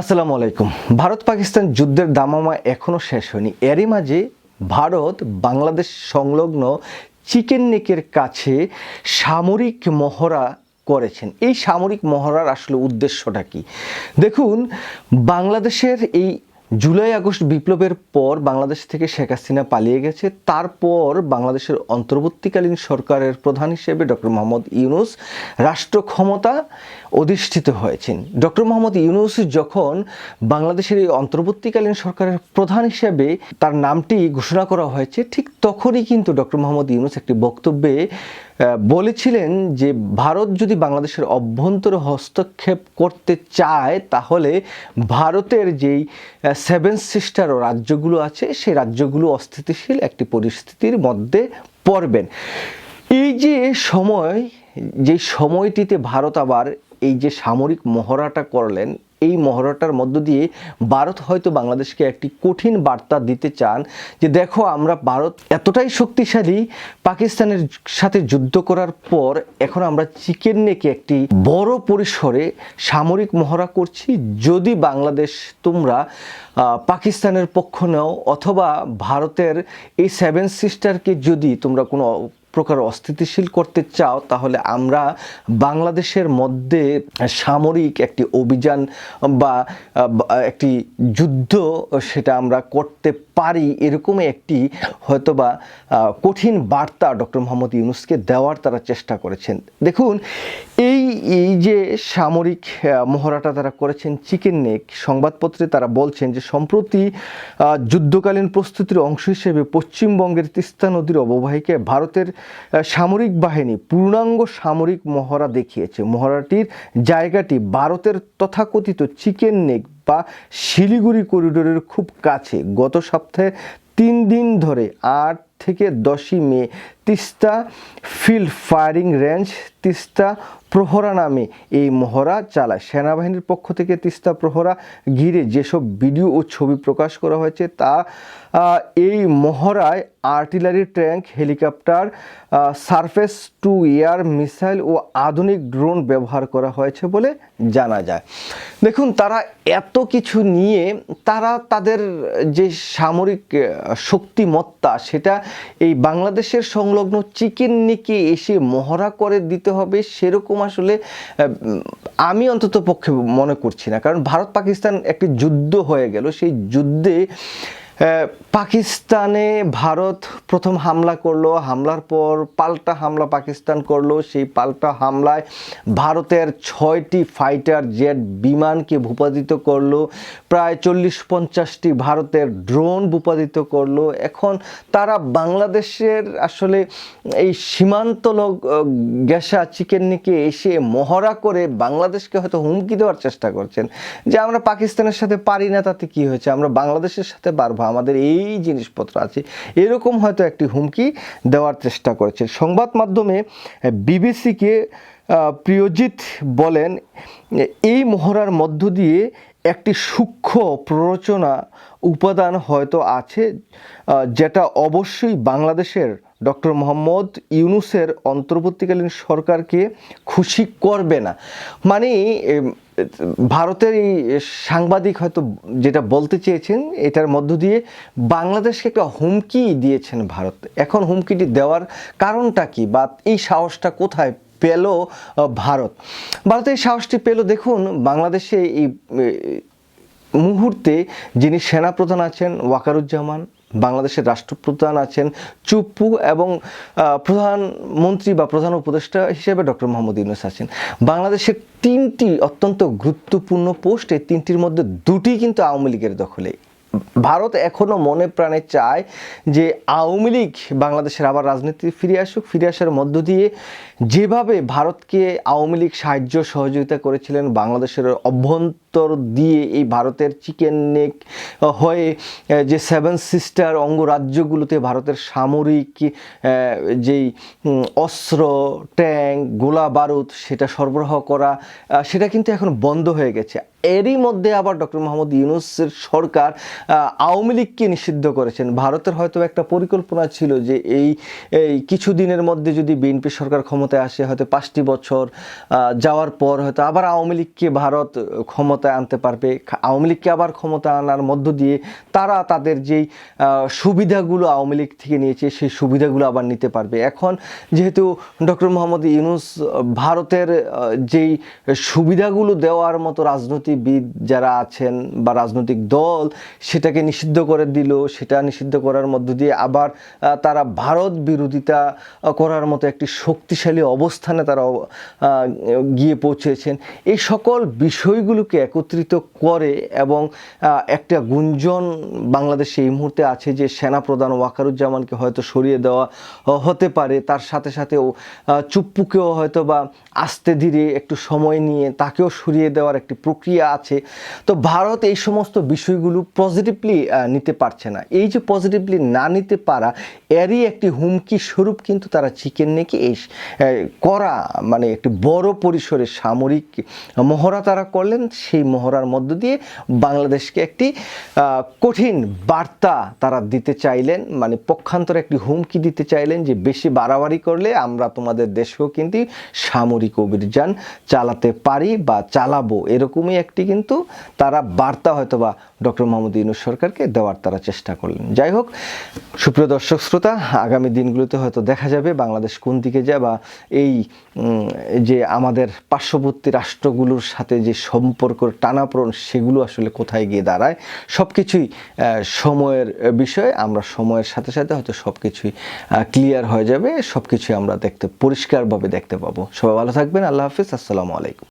আসসালামু আলাইকুম। ভারত পাকিস্তান যুদ্ধের দামামা এখনও শেষ হয়নি। এরই মাঝে ভারত বাংলাদেশ সংলগ্ন চিকেন নেকের কাছে সামরিক মহড়া করেছেন। এই সামরিক মহড়ার আসলে উদ্দেশ্যটা কি? দেখুন, বাংলাদেশের এই জুলাই আগস্ট বিপ্লবের পর বাংলাদেশ থেকে শেখ হাসিনা পালিয়ে গেছে। তারপর বাংলাদেশের অন্তর্বর্তীকালীন সরকারের প্রধান হিসেবে ডক্টর মোহাম্মদ ইউনুস রাষ্ট্র ক্ষমতা অধিষ্ঠিত হয়েছেন। ডক্টর মোহাম্মদ ইউনুস যখন বাংলাদেশের এই অন্তর্বর্তীকালীন সরকারের প্রধান হিসেবে তার নামটি ঘোষণা করা হয়েছে, ঠিক তখনই কিন্তু ডক্টর মোহাম্মদ ইউনুস একটি বক্তব্যে বলেছিলেন যে ভারত যদি বাংলাদেশের অভ্যন্তরে হস্তক্ষেপ করতে চায়, তাহলে ভারতের যেই সেভেন সিস্টার ও রাজ্যগুলো আছে, সেই রাজ্যগুলো অস্থিতিশীল একটি পরিস্থিতির মধ্যে পড়বেন। এই যে সময়, যে সময়টিতে ভারত আবার এই যে সামরিক মহড়াটা করলেন এই মহড়াটার মধ্য দিয়ে ভারত হয়তো বাংলাদেশকে একটি কঠিন বার্তা দিতে চান যে দেখো আমরা ভারত এতটাই শক্তিশালী পাকিস্তানের সাথে যুদ্ধ করার পর এখন আমরা চিকেন নেকে একটি বড় পরিসরে সামরিক মহড়া করছি। যদি বাংলাদেশ তোমরা পাকিস্তানের পক্ষ নাও অথবা ভারতের এই সেভেন সিস্টারকে যদি তোমরা কোনো প্রকার অস্থিতিশীল করতে চাও, তাহলে আমরা বাংলাদেশের মধ্যে সামরিক একটি অভিযান বা একটি যুদ্ধ সেটা আমরা করতে পারি। এরকমই একটি হয়তোবা কঠিন বার্তা ডক্টর মোহাম্মদ ইউনুসকে দেওয়ার তারা চেষ্টা করেছেন। দেখুন, এই এই যে সামরিক মহড়াটা তারা করেছেন চিকেন নেক, সংবাদপত্রে তারা বলছেন যে সম্প্রতি যুদ্ধকালীন প্রস্তুতির অংশ হিসেবে পশ্চিমবঙ্গের তিস্তা নদীর অববাহিকায় ভারতের সামরিক বাহিনী পূর্ণাঙ্গ সামরিক মহড়া দেখিয়েছে। মহড়াটির জায়গাটি ভারতের তথাকথিত চিকেন নেক বা শিলিগুড়ি করিডোরের খুব কাছে। গত সপ্তাহে তিন দিন ধরে আট থেকে দশই May Teesta field firing range Teesta Prahara নামে এই মহড়া চালায়। সেনাবাহিনীর পক্ষ থেকে তিস্তা প্রহরা ঘিরে যেসব ভিডিও ও ছবি প্রকাশ করা হয়েছে, তা এই মহড়ায় artillery, tank, helicopter surface to air, missile ও আধুনিক ড্রোন ব্যবহার করা হয়েছে বলে জানা যায়। দেখুন, তারা এত কিছু নিয়ে, তারা তাদের যে সামরিক শক্তিমত্তা, সেটা এই বাংলাদেশের সংলগ্ন চিকেন নিকে এসে মহড়া করে দিতে হবে সেরকম আসলে আমি অন্তত পক্ষে মনে করছি না। কারণ ভারত পাকিস্তান একটি যুদ্ধ হয়ে গেল। সেই যুদ্ধে পাকিস্তানে ভারত প্রথম হামলা করল, হামলার পর পাল্টা হামলা পাকিস্তান করল। সেই পাল্টা হামলায় ভারতের ছয়টি ফাইটার জেট বিমানকে ভূপাদিত করল। প্রায় চল্লিশ পঞ্চাশটি ভারতের ড্রোন ভূপাদিত করল। এখন তারা বাংলাদেশের আসলে এই সীমান্ত লোক গ্যাসা চিকেননিকে এসে মহড়া করে বাংলাদেশকে হয়তো হুমকি দেওয়ার চেষ্টা করছেন। যে আমরা পাকিস্তানের সাথে পারি না, তাতে কি হয়েছে? আমরা বাংলাদেশের সাথে পারব আমাদের এই জিনিসপত্র আছে, এরকম হয়তো একটি হুমকি দেওয়ার চেষ্টা করেছে। সংবাদ মাধ্যমে বিবিসিকে প্রিয়জিৎ বলেন, এই মহড়ার মধ্য দিয়ে একটি সূক্ষ্ম প্ররোচনা উপাদান হয়তো আছে যেটা অবশ্যই বাংলাদেশের ডক্টর মোহাম্মদ ইউনুসের অন্তর্বর্তীকালীন সরকারকে খুশি করবে না। মানে ভারতের এই সাংবাদিক হয়তো যেটা বলতে চেয়েছেন, এটার মধ্য দিয়ে বাংলাদেশকে একটা হুমকি দিয়েছেন ভারত। এখন হুমকিটি দেওয়ার কারণটা কি? বা এই সাহসটা কোথায় পেল ভারত। ভারত এই সাহসটি পেল, দেখুন, বাংলাদেশে এই মুহূর্তে যিনি সেনাপ্রধান আছেন ওয়াকারুজ্জামান, বাংলাদেশের রাষ্ট্রপ্রধান আছেন চুপ্পু এবং প্রধানমন্ত্রী বা প্রধান উপদেষ্টা হিসেবে ডক্টর মোহাম্মদ ইউনুস আছেন। বাংলাদেশের তিনটি অত্যন্ত গুরুত্বপূর্ণ পোস্ট, এই তিনটির মধ্যে দুটি কিন্তু আওয়ামী লীগের দখলে। ভারত এখনও মনে প্রাণে চায় যে আওয়ামী লীগ বাংলাদেশের আবার রাজনীতি ফিরে আসুক, ফিরে আসার মধ্য দিয়ে যেভাবে ভারতকে আওয়ামী লীগ সাহায্য সহযোগিতা করেছিলেন বাংলাদেশের অভ্যন্তর দিয়ে এই ভারতের চিকেন নেক হয়ে যে সেভেন সিস্টার অঙ্গরাজ্যগুলোতে ভারতের সামরিক যেই অস্ত্র, ট্যাঙ্ক, গোলা বারুদ সেটা সরবরাহ করা সেটা কিন্তু এখন বন্ধ হয়ে গেছে। এরই মধ্যে আবার ডক্টর মোহাম্মদ ইউনুসের সরকার আওয়ামী লীগকে নিষিদ্ধ করেছেন। ভারতের হয়তো একটা পরিকল্পনা ছিল যে এই এই কিছুদিনের মধ্যে যদি বিএনপি সরকার ক্ষমতায় আসে, হয়তো পাঁচটি বছর যাওয়ার পর হয়তো আবার আওয়ামী লীগকে ভারত ক্ষমতা ক্ষমতায় আনতে পারবে। আওয়ামী লীগকে আবার ক্ষমতা আনার মধ্য দিয়ে তারা তাদের যেই সুবিধাগুলো আওয়ামী লীগ থেকে নিয়েছে, সেই সুবিধাগুলো আবার নিতে পারবে। এখন যেহেতু ডক্টর মোহাম্মদ ইউনুস ভারতের যেই সুবিধাগুলো দেওয়ার মতো রাজনীতিবিদ যারা আছেন বা রাজনৈতিক দল, সেটাকে নিষিদ্ধ করে দিল। সেটা নিষিদ্ধ করার মধ্য দিয়ে আবার তারা ভারত বিরোধিতা করার মতো একটি শক্তিশালী অবস্থানে তারা গিয়ে পৌঁছেছেন। এই সকল বিষয়গুলোকে একত্রিত করে এবং একটা গুঞ্জন বাংলাদেশে এই মুহূর্তে আছে যে সেনা প্রধান ওয়াকারুজ্জামানকে হয়তো সরিয়ে দেওয়া হতে পারে। তার সাথে সাথে চুপ্পুকেও হয়তো বা আস্তে ধীরে একটু সময় নিয়ে তাকেও সরিয়ে দেওয়ার একটি প্রক্রিয়া আছে। তো ভারত এই সমস্ত বিষয়গুলো পজিটিভলি নিতে পারছে না। এই যে পজিটিভলি না নিতে পারা, এরই একটি হুমকি স্বরূপ কিন্তু তারা চিকেন নেকি এই করা মানে একটি বড় পরিসরে সামরিক মহড়া তারা করলেন। সেই মহড়ার মধ্য দিয়ে বাংলাদেশকে একটি কঠিন বার্তা তারা দিতে চাইলেন মানে পক্ষান্তরে একটি হুমকি দিতে চাইলেন যে বেশি বাড়াবাড়ি করলে আমরা তোমাদের দেশেও কিন্তু সামরিক অভিযান চালাতে পারি বা চালাবো। এরকমই একটি কিন্তু তারা বার্তা হয়তো বা ডক্টর মোহাম্মদ ইউনুস সরকারকে দেওয়ার তারা চেষ্টা করলেন। যাই হোক, সুপ্রিয় দর্শক শ্রোতা, আগামী দিনগুলোতে হয়তো দেখা যাবে বাংলাদেশ কোন দিকে যায় বা এই যে আমাদের পার্শ্ববর্তী রাষ্ট্রগুলোর সাথে যে সম্পর্ক টানাপোড়ন সেগুলো আসলে কোথায় গিয়ে দাঁড়ায় সব কিছুই সময়ের বিষয়ে। আমরা সময়ের সাথে সাথে হয়তো সব কিছুই ক্লিয়ার হয়ে যাবে সব কিছুই আমরা দেখতে, পরিষ্কারভাবে দেখতে পাবো। সবাই ভালো থাকবেন, আল্লাহ হাফিজ, আসসালামু আলাইকুম।